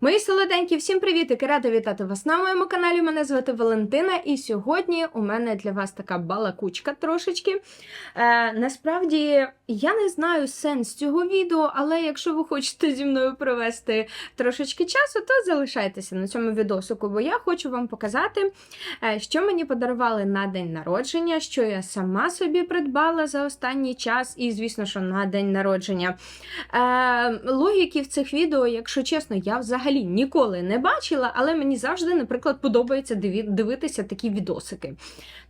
Мої солоденькі, всім привіт! і Рада вітати вас на моєму каналі. Мене звати Валентина, і сьогодні у мене для вас така балакучка трошечки. Е, насправді я не знаю сенс цього відео, але якщо ви хочете зі мною провести трошечки часу, то залишайтеся на цьому відосику, бо я хочу вам показати, е, що мені подарували на день народження, що я сама собі придбала за останній час, і, звісно, що на день народження. Е, логіки в цих відео, якщо чесно, я взагалі ніколи не бачила, але мені завжди, наприклад, подобається дивитися такі відосики.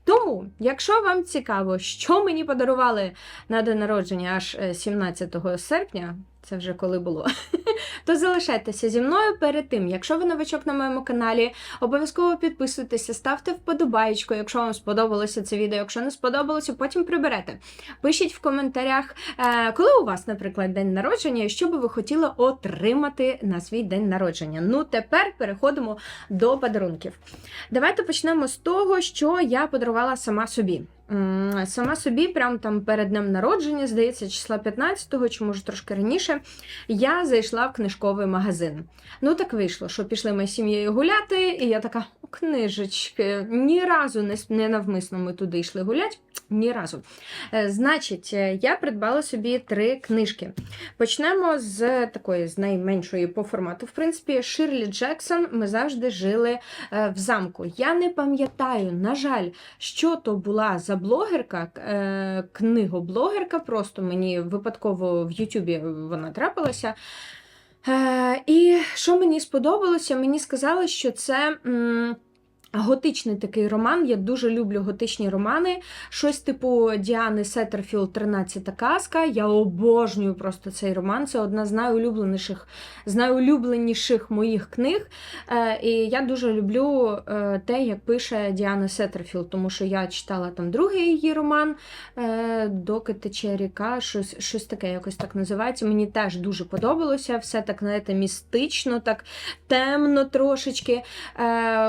Тому, якщо вам цікаво, що мені подарували на день народження аж е, 17 серпня, це вже коли було, то залишайтеся зі мною перед тим. Якщо ви новачок на моєму каналі, обов'язково підписуйтеся, ставте вподобаєчку, якщо вам сподобалося це відео. Якщо не сподобалося, потім приберете. Пишіть в коментарях, е, коли у вас, наприклад, день народження, і що би ви хотіли отримати на свій день народження. Ну, тепер переходимо до подарунків. Давайте почнемо з того, що я подарувала сама собі. Сама собі, прямо там перед днем народження, здається, числа 15-го, чи може трошки раніше, я зайшла в книжковий магазин. Ну так вийшло, що пішли ми з сім'єю гуляти, і я така, «О, книжечки, ні разу не навмисно ми туди йшли гуляти, ні разу. Е, Значить, е, я придбала собі три книжки. Почнемо з такої, з найменшої по формату. В принципі, Ширлі Джексон ми завжди жили е, в замку. Я не пам'ятаю, на жаль, що то була за блогерка, книгоблогерка. Просто мені випадково в Ютубі вона трапилася. І що мені сподобалося? Мені сказали, що це. Готичний такий роман. Я дуже люблю готичні романи. Щось типу Діани Сеттерфілд «13 казка. Я обожнюю просто цей роман. Це одна з найулюбленіших, з найулюбленіших моїх книг. Е, і я дуже люблю е, те, як пише Діана Сеттерфілд, тому що я читала там другий її роман е, Доки тече ріка, щось, щось таке якось так називається. Мені теж дуже подобалося. Все так, знаєте, містично, так темно трошечки.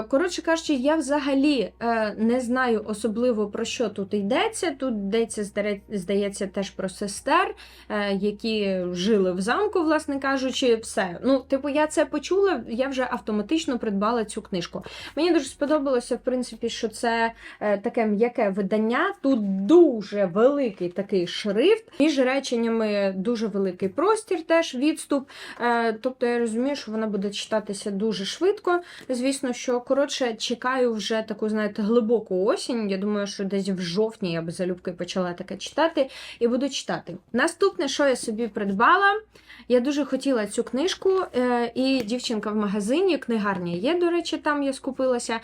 Коротше кажучи, я взагалі е, не знаю особливо про що тут йдеться. Тут йдеться, здається, теж про сестер, е, які жили в замку, власне кажучи, все. Ну, типу, я це почула, я вже автоматично придбала цю книжку. Мені дуже сподобалося, в принципі, що це е, таке м'яке видання. Тут дуже великий такий шрифт, між реченнями дуже великий простір, теж відступ. Е, тобто я розумію, що вона буде читатися дуже швидко. Звісно, що коротше чекаю вже таку, знаєте, глибоку осінь. Я думаю, що десь в жовтні я би залюбки почала таке читати і буду читати. Наступне, що я собі придбала, я дуже хотіла цю книжку, е, і дівчинка в магазині, книгарня є, до речі, там я скупилася.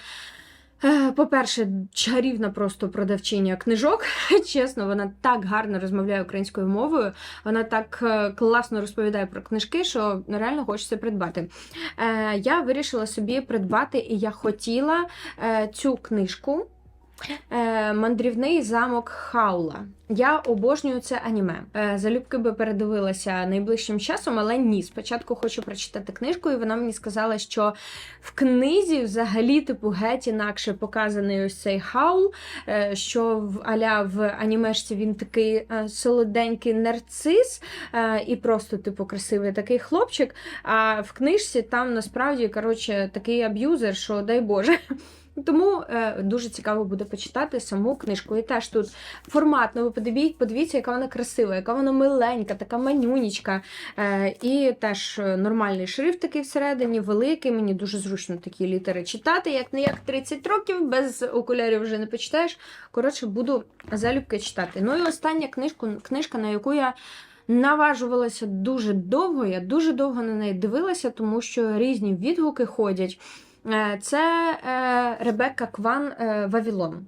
Е, По-перше, чарівна просто продавчиня книжок. Чесно, вона так гарно розмовляє українською мовою. Вона так е, класно розповідає про книжки, що реально хочеться придбати. Е, Я вирішила собі придбати, і я хотіла цю книжку. Е, Мандрівний замок Хаула. Я обожнюю це аніме. Е, Залюбки би передивилася найближчим часом, але ні. Спочатку хочу прочитати книжку, і вона мені сказала, що в книзі взагалі, типу, геть інакше показаний ось цей хаул, е, що в аля в анімешці він такий солоденький нарцис і просто, типу, красивий такий хлопчик. А в книжці там насправді коротше, такий аб'юзер, що дай Боже. Тому е, дуже цікаво буде почитати саму книжку. І теж тут форматно, ви подивіть, подивіться, яка вона красива, яка вона миленька, така манюнічка. Е, і теж е, нормальний шрифт такий всередині, великий. Мені дуже зручно такі літери читати. Як не як 30 років, без окулярів вже не почитаєш. Коротше, буду залюбки читати. Ну і остання книжку, книжка, на яку я. Наважувалася дуже довго, я дуже довго на неї дивилася, тому що різні відгуки ходять. Е, Це е, Ребекка Кван е, Вавілон.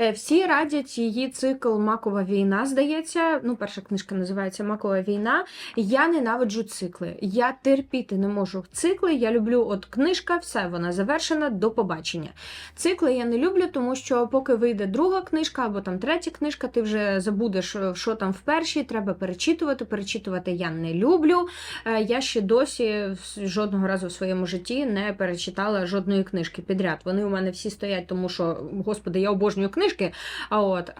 Е, Всі радять її цикл Макова війна, здається. Ну, перша книжка називається Макова війна. Я ненавиджу цикли. Я терпіти не можу цикли. Я люблю от книжка, все, вона завершена до побачення. Цикли я не люблю, тому що поки вийде друга книжка або там третя книжка, ти вже забудеш, е, що там в першій, треба перечитувати. Перечитувати я не люблю. Е, Я ще досі жодного разу в своєму житті не перечитала жодної книжки підряд. Вони у мене всі стоять, тому що, господи, я обожнюю книжки, а от,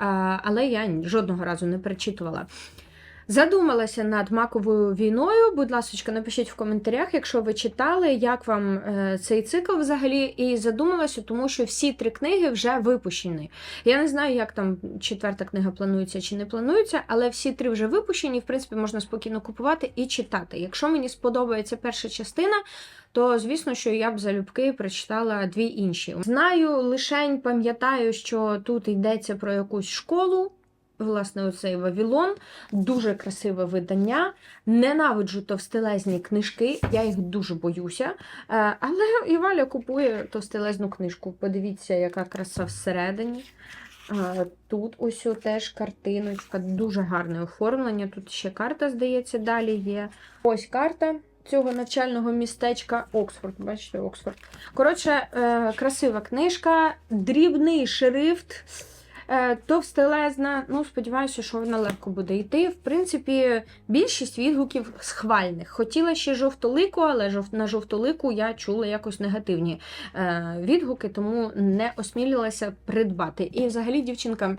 але я жодного разу не перечитувала. Задумалася над маковою війною. Будь ласка, напишіть в коментарях, якщо ви читали, як вам е, цей цикл взагалі. І задумалася, тому що всі три книги вже випущені. Я не знаю, як там четверта книга планується чи не планується, але всі три вже випущені. В принципі, можна спокійно купувати і читати. Якщо мені сподобається перша частина. То, звісно, що я б залюбки прочитала дві інші. Знаю, лишень пам'ятаю, що тут йдеться про якусь школу, Власне, оцей Вавілон, дуже красиве видання. Ненавиджу товстелезні книжки, я їх дуже боюся. Е, Але Іваля купує товстелезну книжку. Подивіться, яка краса всередині. Е, Тут ось теж картиночка, дуже гарне оформлення. Тут ще карта, здається, далі є. Ось карта. Цього навчального містечка Оксфорд, бачите, Оксфорд. Коротше, е, красива книжка, дрібний шрифт. Е, товстелезна. Ну, сподіваюся, що вона легко буде йти. В принципі, більшість відгуків схвальних. Хотіла ще жовтолику, але на жовтолику я чула якось негативні е, відгуки, тому не осмілилася придбати. І взагалі, дівчинка.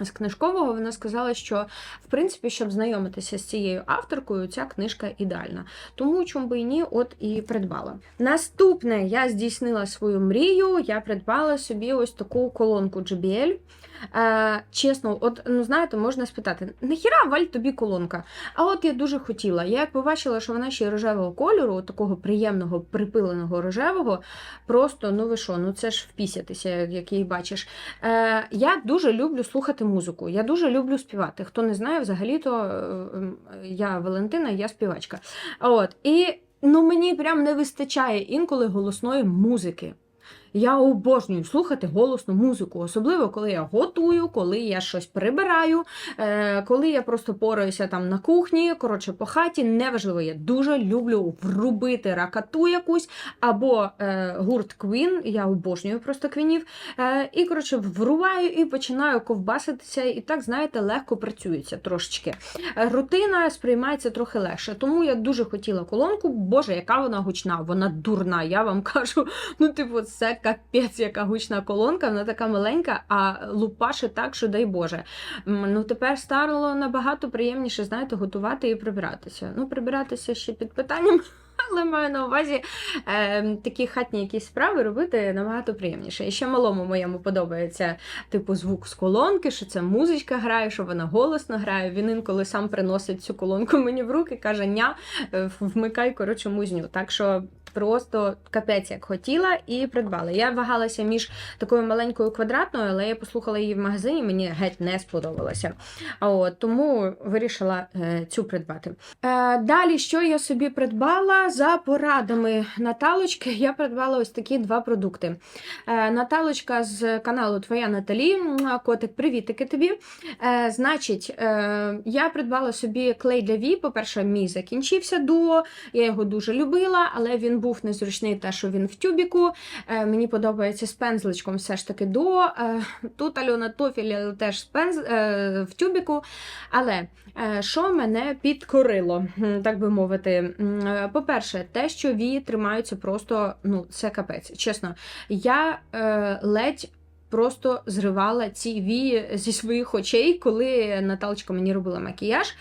З книжкового вона сказала, що в принципі, щоб знайомитися з цією авторкою, ця книжка ідеальна. Тому чому би і ні, от і придбала. Наступне я здійснила свою мрію. Я придбала собі ось таку колонку JBL. Е, Чесно, от ну знаєте, можна спитати, нахіра валь тобі колонка? А от я дуже хотіла. Я як побачила, що вона ще рожевого кольору, такого приємного, припиленого рожевого, просто ну ви що, ну це ж впісятися, як її бачиш. Е, Я дуже люблю слухати музику. Я дуже люблю співати. Хто не знає, взагалі-то е, я Валентина, я співачка. От, І ну, мені прям не вистачає інколи голосної музики. Я обожнюю слухати голосну музику, особливо коли я готую, коли я щось прибираю, е, коли я просто пораюся там на кухні, коротше, по хаті. Неважливо, я дуже люблю врубити ракату якусь або е, гурт Квін, я обожнюю просто квінів. Е, і коротше, врубаю і починаю ковбаситися, і так, знаєте, легко працюється трошечки. Рутина сприймається трохи легше. Тому я дуже хотіла колонку. Боже, яка вона гучна, вона дурна, я вам кажу. Ну, типу, це капець, яка гучна колонка, вона така маленька, а лупаше так, що дай Боже. Ну, тепер стало набагато приємніше, знаєте, готувати і прибиратися. Ну, прибиратися ще під питанням. Але маю на увазі е, такі хатні якісь справи робити набагато приємніше. І ще малому моєму подобається типу звук з колонки, що це музичка грає, що вона голосно грає. Він інколи сам приносить цю колонку мені в руки, каже: ня, е, вмикай коротше музню. Так що просто капець як хотіла і придбала. Я вагалася між такою маленькою квадратною, але я послухала її в магазині, мені геть не сподобалося. От, Тому вирішила е, цю придбати. Е, Далі, що я собі придбала? За порадами Наталочки, я придбала ось такі два продукти. Е, Наталочка з каналу Твоя Наталі. Котик, привітики тобі. Е, Значить, е, я придбала собі клей для Ві. По-перше, мій закінчився дуо, я його дуже любила, але він був незручний, те, що він в тюбіку. Мені подобається з пензличком все ж таки. Е, тут Альона Тофіль теж в тюбіку. Але що мене підкорило, так би мовити. По-перше, те, що вії тримаються просто, ну, це капець. Чесно, я ледь просто зривала ці вії зі своїх очей, коли Наталочка мені робила макіяж.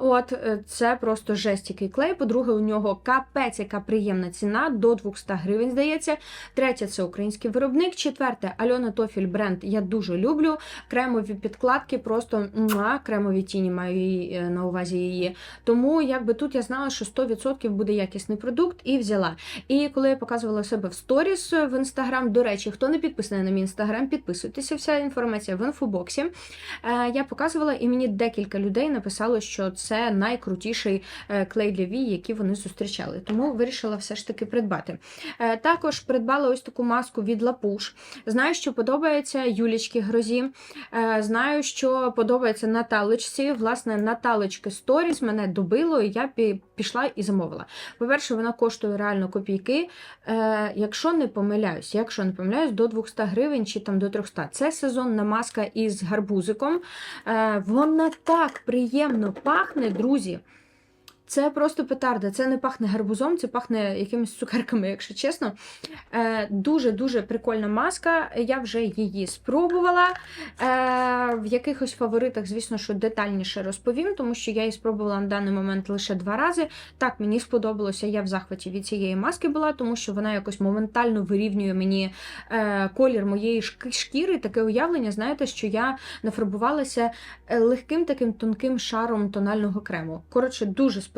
От е, Це просто жесть який клей. По-друге, у нього капець, яка приємна ціна до 200 гривень, здається. Третє це український виробник. Четверте Альона Тофіль бренд я дуже люблю. Кремові підкладки, просто кремові тіні маю е, на увазі її. Тому якби тут я знала, що 100% буде якісний продукт і взяла. І коли я показувала себе в сторіс в інстаграм, до речі, хто не підписаний на мій інстаграм, інстаграм, підписуйтеся, вся інформація в інфобоксі. Е, я показувала, і мені декілька людей написало, що це найкрутіший е, клей для вій, який вони зустрічали. Тому вирішила все ж таки придбати. Е, також придбала ось таку маску від Лапуш. Знаю, що подобається Юлічки Грозі. Знаю, що подобається Наталочці. Власне, Наталочки Сторіс мене добило, і я пішла і замовила. По-перше, вона коштує реально копійки. Якщо не помиляюсь, якщо не помиляюсь, до 200 гривень чи там до 300. Це сезонна маска із гарбузиком. Е, вона так приємно пахне, друзі. Це просто петарда. Це не пахне гарбузом, це пахне якимись цукерками, якщо чесно. Дуже-дуже прикольна маска. Я вже її спробувала. Е, В якихось фаворитах, звісно, що детальніше розповім, тому що я її спробувала на даний момент лише два рази. Так, мені сподобалося, я в захваті від цієї маски була, тому що вона якось моментально вирівнює мені е, колір моєї шкіри. Таке уявлення, знаєте, що я нафарбувалася е, легким таким тонким шаром тонального крему. Коротше, дуже сподобалося,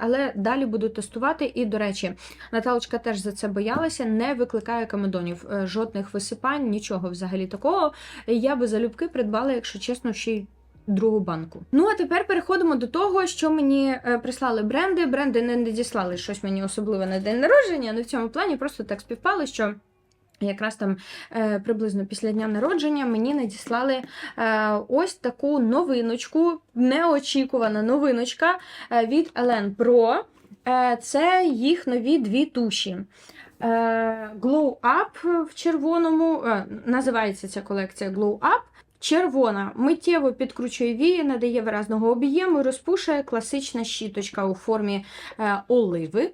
але далі буду тестувати. І, до речі, Наталочка теж за це боялася, не викликає камедонів, е, жодних висипань, нічого взагалі такого. Я би залюбки придбала, якщо чесно, ще й другу банку. Ну а тепер переходимо до того, що мені е, прислали бренди. Бренди не надіслали щось мені особливе на день народження, але в цьому плані просто так співпало, що. Якраз там е, приблизно після дня народження мені надіслали е, ось таку новиночку, неочікувана новиночка е, від Elen Pro. Це їх нові дві туші. Glow Up в червоному, називається ця колекція Glow Up. Червона миттєво підкручує вії, надає виразного об'єму, розпушує класична щіточка у формі оливи.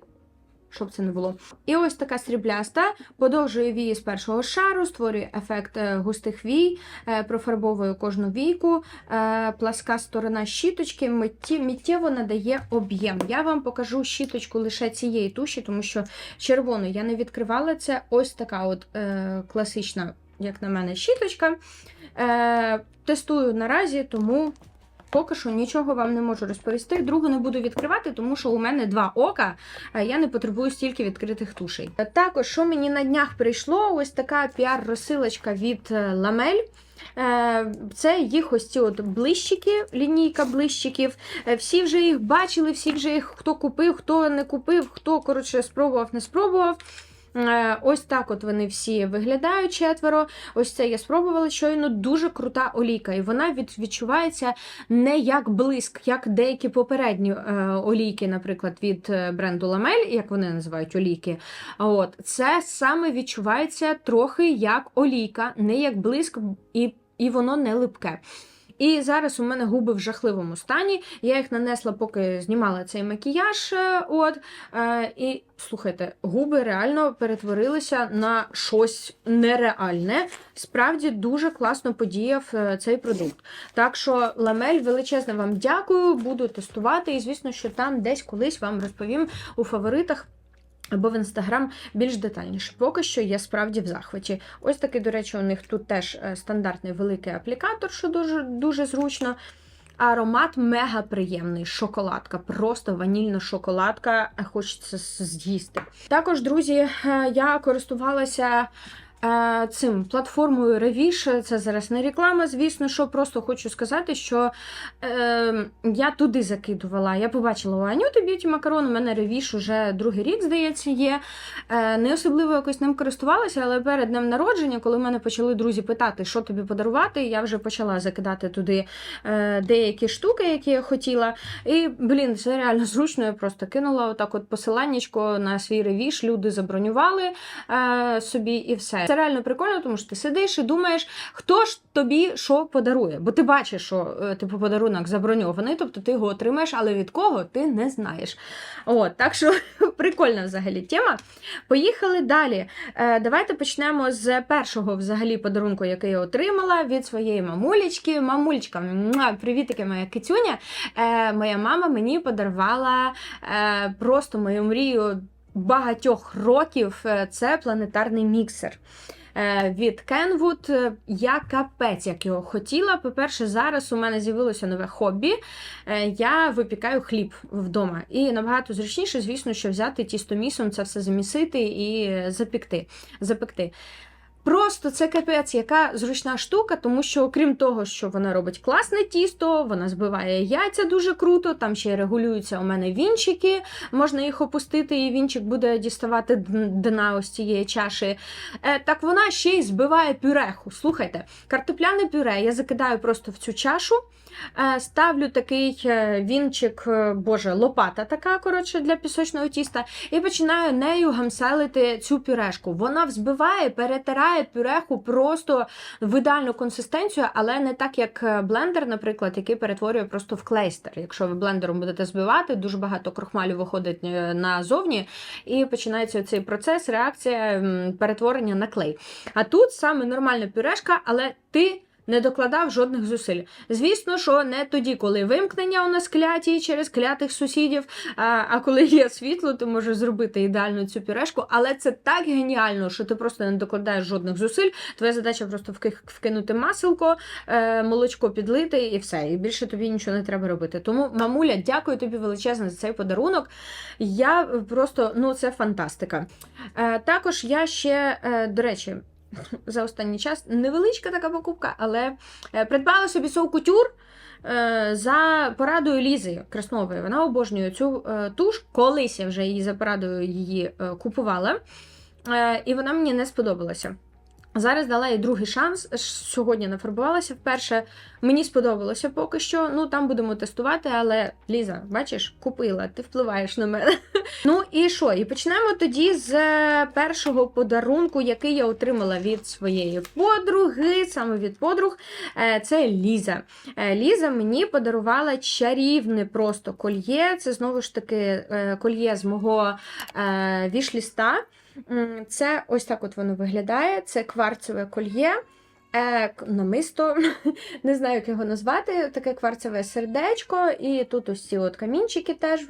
Щоб це не було. І ось така срібляста подовжує вії з першого шару, створює ефект е, густих вій, е, профарбовує кожну війку. Е, Пласка сторона щіточки миттєво надає об'єм. Я вам покажу щіточку лише цієї туші, тому що червону я не відкривала. Це ось така от класична, як на мене, щіточка. Тестую наразі, тому поки що нічого вам не можу розповісти. Другу не буду відкривати, тому що у мене два ока, а я не потребую стільки відкритих тушей. Також, що мені на днях прийшло, ось така піар-розсилочка від Ламель. Е, Це їх ось ці от блищики, лінійка блищиків. Е, Всі вже їх бачили, всі вже їх хто купив, хто не купив, хто коротше спробував, не спробував. Е, Ось так от вони всі виглядають четверо. Ось це я спробувала щойно дуже крута олійка. І вона відчувається не як блиск, як деякі попередні е, олійки, наприклад, від е, бренду Ламель, як вони називають олійки. От це саме відчувається трохи як олійка, не як блиск, і, і воно не липке. І зараз у мене губи в жахливому стані. Я їх нанесла, поки знімала цей макіяж. е, От, е, і слухайте, губи реально перетворилися на щось нереальне. Справді дуже класно подіяв е, цей продукт. Так що, ламель, величезне вам дякую, буду тестувати. І звісно, що там десь колись вам розповім у фаворитах. Або в інстаграм більш детальніше. Поки що я справді в захваті. Ось такий, до речі, у них тут теж е, стандартний великий аплікатор, що дуже, дуже зручно. Аромат мега приємний. Шоколадка, просто ванільна шоколадка, хочеться з'їсти. Також, друзі, е, я користувалася. Цим платформою Revish, це зараз не реклама, звісно, що просто хочу сказати, що е, я туди закидувала. Я побачила у Анюти Б'юті Макарон, у мене Revish уже другий рік, здається, є. Е, не особливо якось ним користувалася, але перед днем народження, коли мене почали друзі питати, що тобі подарувати, я вже почала закидати туди е, деякі штуки, які я хотіла. І, блін, це реально зручно. Я просто кинула отак от посиланнячко на свій ревіш, люди забронювали е, собі і все. Це реально прикольно, тому що ти сидиш і думаєш, хто ж тобі що подарує. Бо ти бачиш, що е, типу подарунок заброньований, тобто ти його отримаєш, але від кого ти не знаєш. От, так що прикольна взагалі тема. Поїхали далі. Е, давайте почнемо з першого взагалі подарунку, який я отримала від своєї мамулечки. Мамулечка, привітики, моя кицюня. Е, моя мама мені подарувала просто мою мрію багатьох років. Е, Це планетарний міксер. Е, Від. Е, я капець як його хотіла. По-перше, зараз у мене з'явилося нове хобі. Е, Я випікаю хліб вдома. І набагато зручніше, звісно, що взяти тістомісом, це все замісити і запікти. запекти. Просто це капець, яка зручна штука, тому що, окрім того, що вона робить класне тісто, вона збиває яйця дуже круто, там ще регулюються у мене вінчики, можна їх опустити, і вінчик буде діставати дна ось цієї чаші. Е, так вона ще й збиває пюреху. Слухайте, картопляне пюре я закидаю просто в цю чашу. Е, Ставлю такий е, вінчик, боже, лопата така, коротше, для пісочного тіста, і починаю нею гамселити цю пюрешку. Вона взбиває, перетирає збиває пюреху просто в ідеальну консистенцію, але не так, як е, блендер, наприклад, який перетворює просто в клейстер. Якщо ви блендером будете збивати, дуже багато крохмалю виходить е, назовні, і починається цей процес, реакція перетворення на клей. А тут саме нормальна пюрешка, але ти. Не докладав жодних зусиль. Звісно, що не тоді, коли вимкнення у нас кляті через клятих сусідів. А, коли є світло, ти можеш зробити ідеальну цю пюрешку. Але це так геніально, що ти просто не докладаєш жодних зусиль. Твоя задача просто вкинути маселко, е, молочко підлити і все. І більше тобі нічого не треба робити. Тому, мамуля, дякую тобі величезно за цей подарунок. Я просто ну це фантастика. Е, також я ще, е, до речі. За останній час невеличка така покупка, але е, придбала собі соу кутюр е, за порадою Лізи Краснової. Вона обожнює цю е, туш. Колись я вже її за порадою її купувала, і вона мені не сподобалася. Зараз дала їй другий шанс. Сьогодні нафарбувалася вперше. Мені сподобалося поки що. Ну там будемо тестувати, але Ліза, бачиш, купила, ти впливаєш на мене. Ну і що? І почнемо тоді з е, першого подарунку, який я отримала від своєї подруги, саме від подруг. Е, Це Ліза. Е, Ліза мені подарувала чарівне просто кольє. Це знову ж таки кольє з мого вішліста. Це ось так от воно виглядає. Це кварцеве кольє. Е, не знаю, як його назвати, таке кварцеве сердечко, і тут ось ці от камінчики теж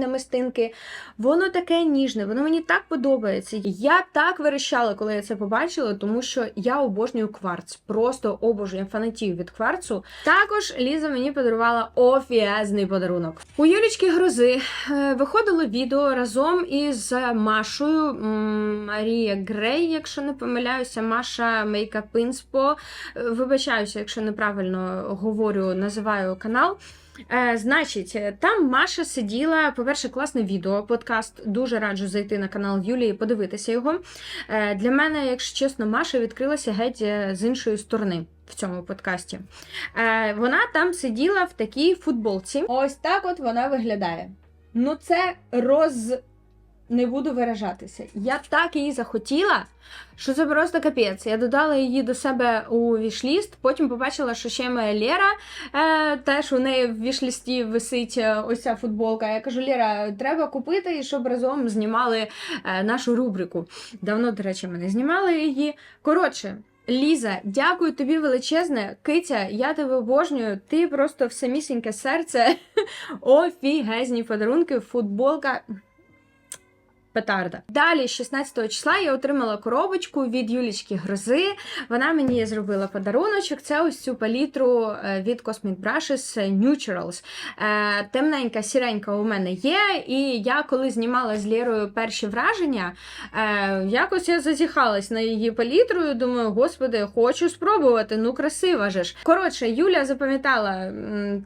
намистинки. Воно таке ніжне, воно мені так подобається. Я так верещала, коли я це побачила, тому що я обожнюю кварц. Просто обожнюю фанатію від кварцу. Також Ліза мені подарувала офіезний подарунок. У Юлічки Грози е, виходило відео разом із Машою Марія Грей, якщо не помиляюся, Маша Makeup Inspo. Е, Вибачаюся, якщо неправильно говорю, називаю канал. Е, значить, там Маша сиділа, по-перше, класне відео, подкаст. Дуже раджу зайти на канал Юлії, подивитися його. Е, для мене, якщо чесно, Маша відкрилася геть е, з іншої сторони. В цьому подкасті. Е, вона там сиділа в такій футболці. Ось так от вона виглядає. Ну, це роз. Не буду виражатися. Я так її захотіла, що це просто капець. Я додала її до себе у вішліст, потім побачила, що ще моя Лера е, теж у неї в вішлісті висить е, ось ця футболка. Я кажу, Лера, треба купити, і щоб разом знімали е, нашу рубрику. Давно, до речі, ми не знімали її. Коротше. Ліза, дякую тобі величезне. Киця, я тебе обожнюю. Ти просто в самісіньке серце. Офігезні подарунки, футболка. Петарда. Далі, 16 числа, я отримала коробочку від Юлічки Грози. Вона мені зробила подаруночок. Це ось цю палітру е, від Cosmic Brushes Neutrals. Е, Темненька, сіренька у мене є. І я коли знімала з Лєрою перші враження, е, якось я зазіхалась на її палітру. і Думаю, господи, хочу спробувати. Ну, красива же ж. Коротше, Юля запам'ятала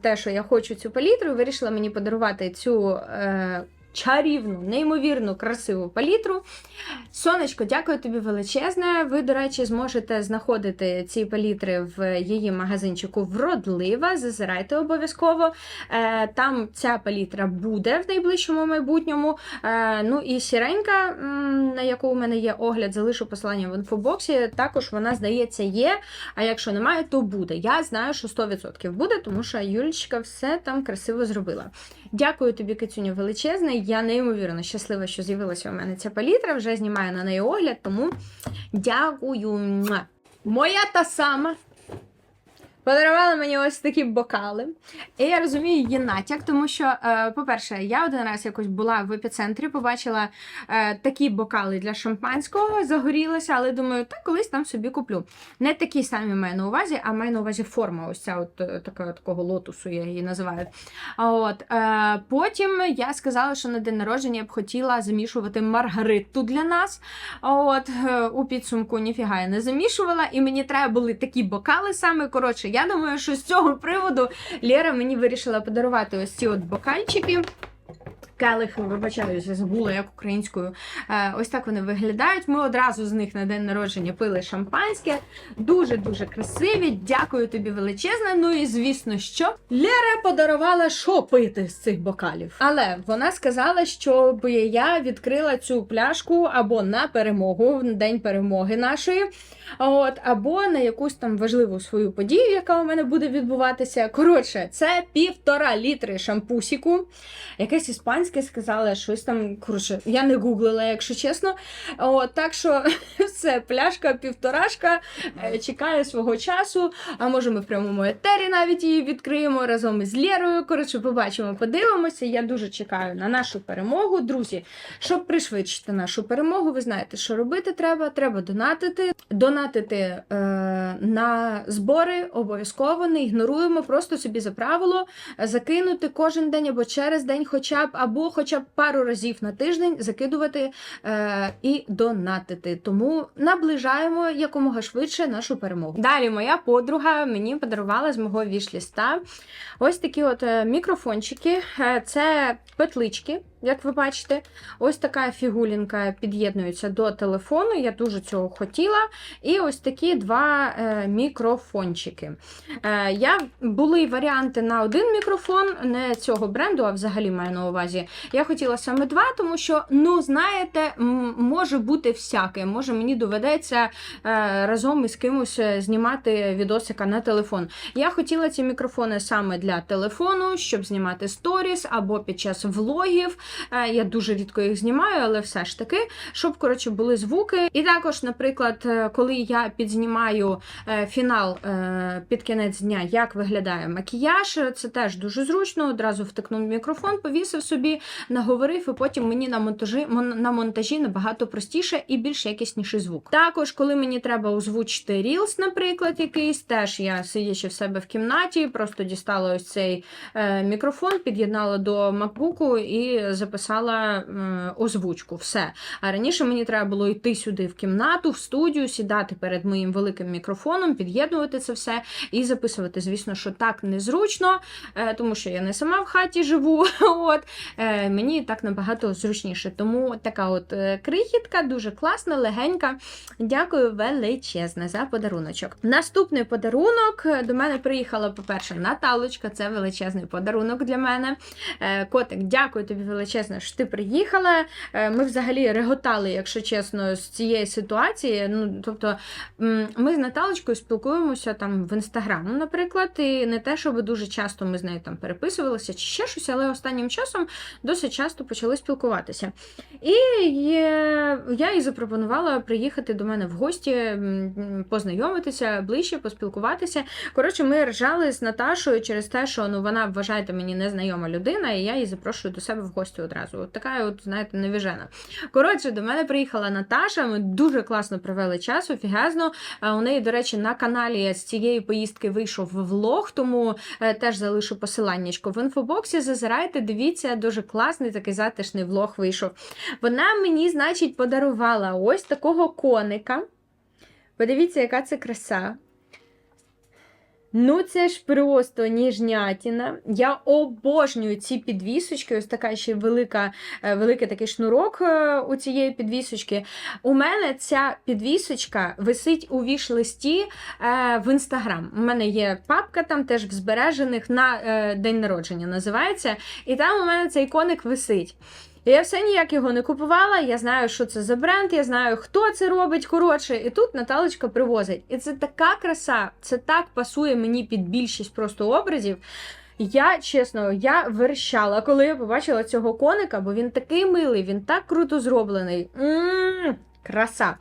те, що я хочу цю палітру, вирішила мені подарувати цю. Чарівну, неймовірну, красиву палітру. Сонечко, дякую тобі величезне. Ви, до речі, зможете знаходити ці палітри в її магазинчику вродлива. Зазирайте обов'язково. Е, Там ця палітра буде в найближчому майбутньому. Е, Ну і сіренька, на яку у мене є огляд, залишу посилання в інфобоксі. Також вона, здається, є. А якщо немає, то буде. Я знаю, що 100% буде, тому що Юлічка все там красиво зробила. Дякую тобі, Кицюню, величезне. Я неймовірно щаслива, що з'явилася у мене ця палітра. Вже знімаю на неї огляд, тому дякую. Моя та сама. Подарувала мені ось такі бокали. І я розумію її натяк, тому що, е, по-перше, я один раз якось була в епіцентрі, побачила е, такі бокали для шампанського, загорілася, але думаю, так колись там собі куплю. Не такі самі маю на увазі, а маю на увазі форма. Ось ця от е, така, такого лотусу, я її називаю. От, потім я сказала, що на день народження я б хотіла замішувати маргариту для нас. От, у підсумку ніфіга я не замішувала, і мені треба були такі бокали саме. Коротше, я думаю, що з цього приводу Лера мені вирішила подарувати ось ці от бокальчики. Келихи, вибачаюся, забула як українською. Е, ось так вони виглядають. Ми одразу з них на день народження пили шампанське. Дуже-дуже красиві. Дякую тобі величезне. Ну і звісно, що Лера подарувала, що пити з цих бокалів. Але вона сказала, щоб я відкрила цю пляшку або на перемогу, на день перемоги нашої. От, або на якусь там важливу свою подію, яка у мене буде відбуватися. Коротше, це півтора літри шампусіку. Якесь іспанське сказала, щось там. Коротше, я не гуглила, якщо чесно. От, так що все, пляшка півторашка е, чекає свого часу. А може, ми в прямому етері навіть її відкриємо разом із Лєрою. Коротше, побачимо, подивимося. Я дуже чекаю на нашу перемогу. Друзі, щоб пришвидшити нашу перемогу, ви знаєте, що робити треба. Треба донатити. Донатити е, на збори обов'язково не ігноруємо, просто собі за правило закинути кожен день або через день, хоча б, або хоча б пару разів на тиждень закидувати е, і донатити. Тому наближаємо якомога швидше нашу перемогу. Далі моя подруга мені подарувала з мого вішліста ось такі от е, мікрофончики. Е, Це петлички. Як ви бачите, ось така фігулінка під'єднується до телефону. Я дуже цього хотіла. І ось такі два е, мікрофончики. Е, я були варіанти на один мікрофон, не цього бренду, а взагалі маю на увазі. Я хотіла саме два, тому що, ну, знаєте, може бути всяке. Може, мені доведеться е, разом із кимось знімати відосика на телефон. Я хотіла ці мікрофони саме для телефону, щоб знімати сторіс або під час влогів. Е, Я дуже рідко їх знімаю, але все ж таки, щоб коротше були звуки. І також, наприклад, е, коли я підзнімаю е, фінал під кінець дня, як виглядає макіяж, це теж дуже зручно. Одразу втикнув мікрофон, повісив собі, наговорив, і потім мені на монтажі на монтажі набагато простіше і більш якісніший звук. Також, коли мені треба озвучити Reels, наприклад, якийсь, теж я сидячи в себе в кімнаті, просто дістала ось цей мікрофон, під'єднала до MacBook і записала озвучку. Все. А раніше мені треба було йти сюди в кімнату, в студію, сідати перед моїм великим мікрофоном, під'єднувати це все і записувати. Звісно, що так незручно, е, тому що я не сама в хаті живу. От е, мені так набагато зручніше. Тому така от е, крихітка, дуже класна, легенька. Дякую величезне за подаруночок. Наступний подарунок до мене приїхала, по-перше, Наталочка. Це величезний подарунок для мене. Котик, дякую тобі величезно, що ти приїхала. Е, Ми взагалі реготали, якщо чесно, з цієї ситуації. Ну, тобто, ми з Наталочкою спілкуємося там в інстаграм, наприклад, і не те, щоб дуже часто ми з нею там переписувалися чи ще щось, але останнім часом досить часто почали спілкуватися. І я їй запропонувала приїхати до мене в гості, познайомитися ближче, поспілкуватися. Коротше, ми ржали з Наташою через те, що ну вона вважаєте мені незнайома людина, і я її запрошую до себе в гості одразу. От така, от знаєте, невіжена. Коротше, до мене приїхала Наташа. Ми дуже класно провели час, офігезно. Е, У неї, до речі, на каналі з цієї поїздки вийшов влог, тому е, теж залишу посиланнячко в інфобоксі. Зазирайте, дивіться, дуже класний такий затишний влог вийшов. Вона мені, значить, подарувала ось такого коника. Подивіться, яка це краса. Ну, це ж просто ніжнятіна. Я обожнюю ці підвісочки. Ось така ще велика, е, великий такий шнурок е, у цієї підвісочки. У мене ця підвісочка висить у віш-листі е, в інстаграм. У мене є папка там теж в збережених на день народження називається. І там у мене цей коник висить. Я все ніяк його не купувала. Я знаю, що це за бренд, я знаю, хто це робить. Коротше, і тут Наталочка привозить. І це така краса, це так пасує мені під більшість просто образів. Я чесно, я верщала, коли я побачила цього коника, бо він такий милий, він так круто зроблений. М-м, краса.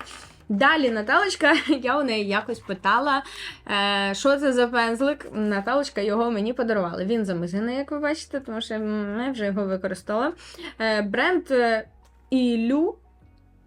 Далі Наталочка, я у неї якось питала, е, що це за пензлик. Наталочка його мені подарувала. Він замизений, як ви бачите, тому що я вже його використала. Е, бренд е, Ілю,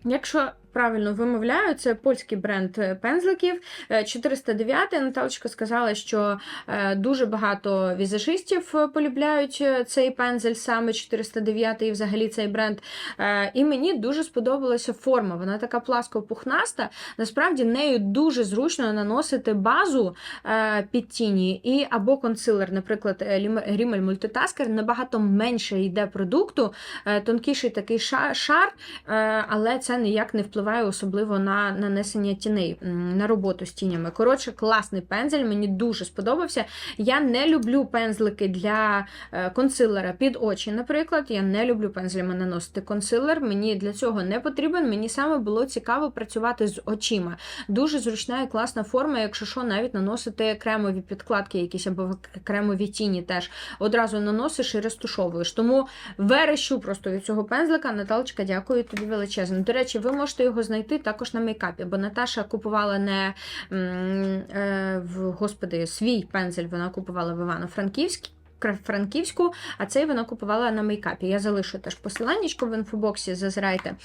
якщо правильно вимовляю. Це польський бренд е, пензликів. Е, 409. Наталочка сказала, що е, дуже багато візажистів е, полюбляють е, цей пензель, саме 409 і взагалі цей бренд. Е, І мені дуже сподобалася форма. Вона така пласко-пухнаста. Насправді нею дуже зручно наносити базу е, під тіні і або консилер, наприклад, е, Rimmel Multitasker, набагато менше йде продукту, е, тонкіший такий шар, е, але це ніяк не впливає особливо на нанесення тіней, на роботу з тінями. Коротше, класний пензель, мені дуже сподобався. Я не люблю пензлики для е, консилера під очі, наприклад. Я не люблю пензлями наносити консилер. Мені для цього не потрібен. Мені саме було цікаво працювати з очима. Дуже зручна і класна форма, якщо що, навіть наносити кремові підкладки, якісь або кремові тіні теж одразу наносиш і розтушовуєш. Тому верещу просто від цього пензлика. Наталочка, дякую тобі величезно. До речі, ви можете його знайти також на мейкапі, бо Наташа купувала не е, в господи свій пензель, вона купувала в Івано-Франківській. Франківську, а цей вона купувала на мейкапі. Я залишу теж посиланнячко в інфобоксі, зазирайте.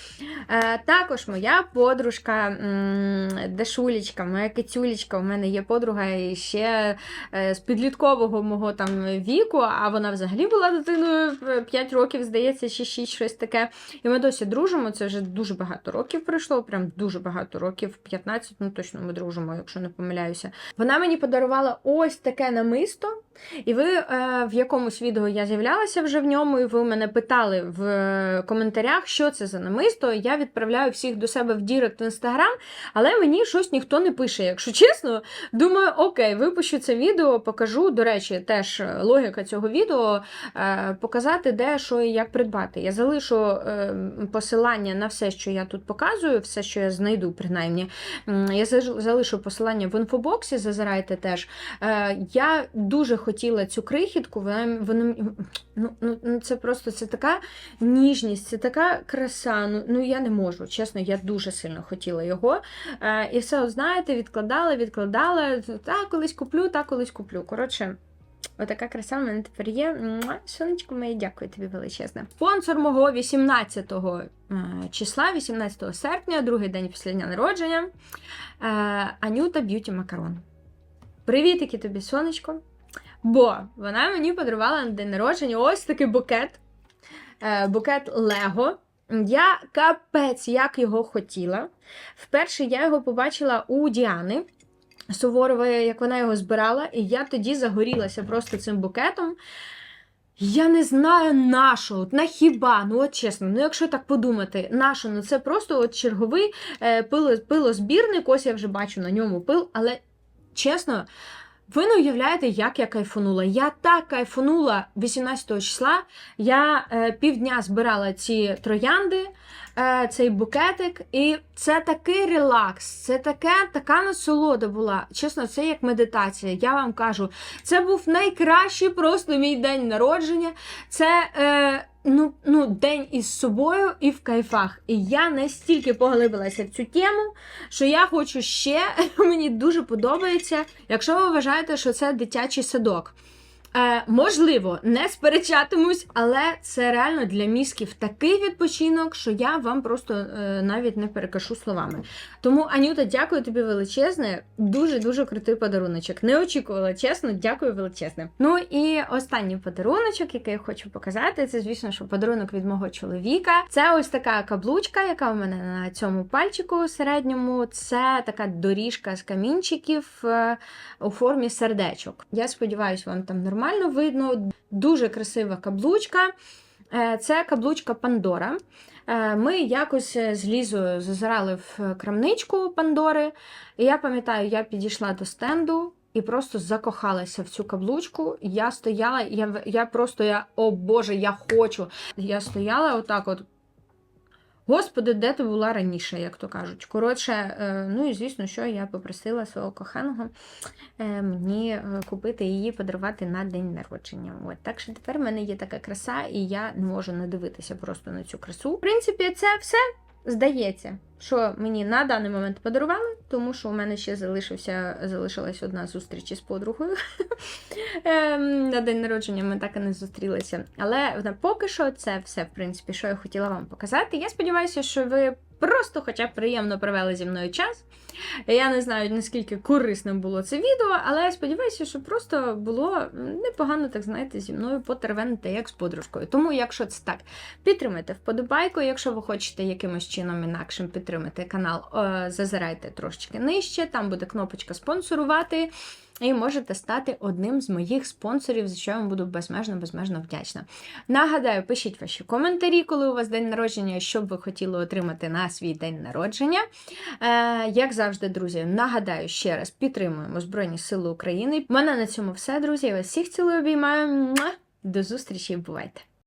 Е, також моя подружка м, Дашулечка, моя кицюлечка, у мене є подруга ще е, з підліткового мого там віку, а вона взагалі була дитиною 5 років, здається, чи 6, щось таке. І ми досі дружимо. Це вже дуже багато років пройшло, прям дуже багато років, 15, ну точно ми дружимо, якщо не помиляюся. Вона мені подарувала ось таке намисто. І ви е, в якомусь відео я з'являлася вже в ньому, і ви мене питали в е, коментарях, що це за намисто. Я відправляю всіх до себе в Дірект в інстаграм, але мені щось ніхто не пише. Якщо чесно, думаю, окей, випущу це відео, покажу. До речі, теж е, логіка цього відео е, показати, де що і як придбати. Я залишу е, посилання на все, що я тут показую, все, що я знайду, принаймні. Я залишу посилання в інфобоксі, зазирайте теж. Е, Я дуже хотіла цю крихітку, вона, вона ну, ну, ну, це просто це така ніжність, це така краса. Ну, ну я не можу. Чесно, я дуже сильно хотіла його. Е, І все, знаєте, відкладала, відкладала. Так, колись куплю, так, колись куплю. Коротше. Отака краса в мене тепер є. Сонечко моє, дякую тобі величезне. Спонсор мого 18-го е, числа, 18 серпня, другий день після дня народження. е, Анюта Б'юті Макарон. Привітики тобі, сонечко. Бо вона мені подарувала на день народження ось такий букет. Е, букет Лего. Я капець як його хотіла. Вперше я його побачила у Діани Суворової, як вона його збирала, і я тоді загорілася просто цим букетом. Я не знаю на що, от на хіба, ну от чесно, ну якщо так подумати, на що, ну це просто от черговий е, пило, пилозбірник, ось я вже бачу на ньому пил, але чесно, ви не уявляєте, як я кайфанула. Я так кайфанула 18 числа. Я е, півдня збирала ці троянди, е, цей букетик, і це такий релакс, це таке, така насолода була. Чесно, це як медитація. Я вам кажу, це був найкращий просто мій день народження. Це е, ну, ну, день із собою і в кайфах. І я настільки поглибилася в цю тему, що я хочу ще. Мені дуже подобається. Якщо ви вважаєте, що це дитячий садок. Е, можливо, не сперечатимусь, але це реально для мізків такий відпочинок, що я вам просто е, навіть не перекашу словами. Тому, Анюта, дякую тобі величезне. Дуже дуже крутий подаруночок. Не очікувала, чесно, дякую величезне. Ну і останній подаруночок, який я хочу показати, це, звісно, що подарунок від мого чоловіка. Це ось така каблучка, яка у мене на цьому пальчику середньому. Це така доріжка з камінчиків е, у формі сердечок. Я сподіваюся, вам там нормально видно. Дуже красива каблучка. Е, Це каблучка Пандора. Е, Ми якось з Лізою зазирали в крамничку Пандори, і я пам'ятаю, я підійшла до стенду і просто закохалася в цю каблучку. Я стояла, я, я просто, я, о Боже, я хочу. Я стояла отак от. Господи, де ти була раніше, як то кажуть. Коротше, е, ну і звісно, що я попросила свого коханого е, мені е, купити її, подарувати на день народження. От так що тепер в мене є така краса, і я не можу не дивитися просто на цю красу. В принципі, це все здається, що мені на даний момент подарували, тому що у мене ще залишився залишилась одна зустріч із подругою. Ем, На день народження ми так і не зустрілися. Але поки що це все, в принципі, що я хотіла вам показати. Я сподіваюся, що ви просто хоча приємно провели зі мною час. Я не знаю, наскільки корисним було це відео, але я сподіваюся, що просто було непогано, так знаєте, зі мною потервенити як з подружкою. Тому, якщо це так, підтримайте вподобайку. Якщо ви хочете якимось чином інакшим підтримати канал, е, зазирайте трошечки нижче, там буде кнопочка спонсорувати. І можете стати одним з моїх спонсорів, за що я вам буду безмежно безмежно вдячна. Нагадаю, пишіть ваші коментарі, коли у вас день народження, що б ви хотіли отримати на свій день народження. Е, як завжди, друзі, нагадаю ще раз, підтримуємо Збройні Сили України. У мене на цьому все, друзі. Я вас всіх цілую обіймаю. До зустрічі, бувайте!